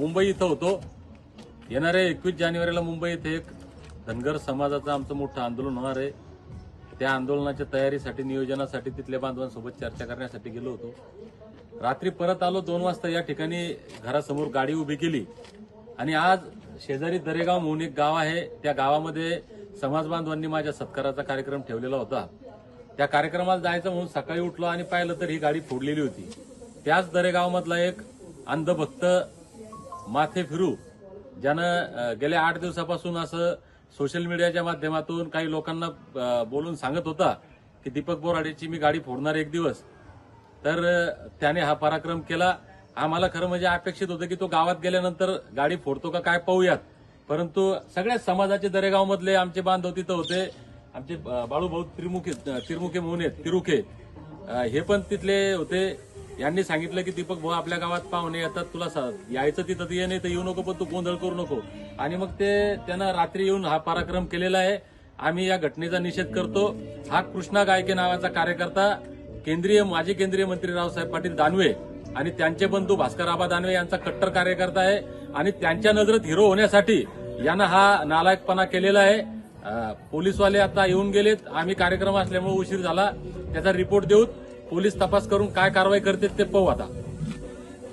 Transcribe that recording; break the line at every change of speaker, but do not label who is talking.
मुंबई इथं होतो. येणाऱ्या एकवीस जानेवारीला मुंबई इथे एक धनगर समाजाचं आमचं मोठं आंदोलन होणार आहे. त्या आंदोलनाच्या तयारीसाठी नियोजनासाठी तिथल्या बांधवांसोबत चर्चा करण्यासाठी गेलो होतो. रात्री परत आलो दोन वाजता या ठिकाणी घरासमोर गाडी उभी केली. आणि आज शेजारी दरेगाव म्हणून एक गाव आहे. त्या गावामध्ये समाज बांधवांनी माझ्या सत्काराचा कार्यक्रम ठेवलेला होता. त्या कार्यक्रमाला जायचं म्हणून सकाळी उठलो आणि पाहिलं तर ही गाडी फोडलेली होती. त्याच दरेगावमधला एक अंधभक्त माथे फिरू. ज्यानं गेल्या आठ दिवसापासून असं सोशल मीडियाच्या माध्यमातून काही लोकांना बोलून सांगत होता की दीपक बोराडेची मी गाडी फोडणार एक दिवस. तर त्याने हा पराक्रम केला. आम्हाला खरं म्हणजे अपेक्षित होतं की तो गावात गेल्यानंतर गाडी फोडतो का काय पाहूयात. परंतु सगळ्याच समाजाचे दरेगाव मधले आमचे बांधव तिथं होते. आमचे बाळूभाऊ त्रिमुखे तिरमुखे मोहने तिरुखे. हे पण तिथले होते. यांनी सांगितलं की दीपक भाऊ आपल्या गावात पाहुणे येतात तुला यायचं तिथं तर ये नाही तर येऊ नको पण तू गोंधळ करू नको. आणि मग ते त्यांना रात्री येऊन हा पराक्रम केलेला आहे. आम्ही या घटनेचा निषेध करतो. हा कृष्णा गायके नावाचा कार्यकर्ता केंद्रीय माजी केंद्रीय मंत्री रावसाहेब पाटील दानवे आणि त्यांचे बंधू भास्कर आबा दानवे यांचा कट्टर कार्यकर्ता आहे. आणि त्यांच्या नजरेत हिरो होण्यासाठी यांना हा नालायकपणा केलेला आहे. पोलीसवाले आता येऊन गेलेत. आम्ही कार्यक्रम असल्यामुळे उशीर झाला. त्याचा रिपोर्ट देऊत. पोलीस तपास करून काय कारवाई करतात ते पाहू आता.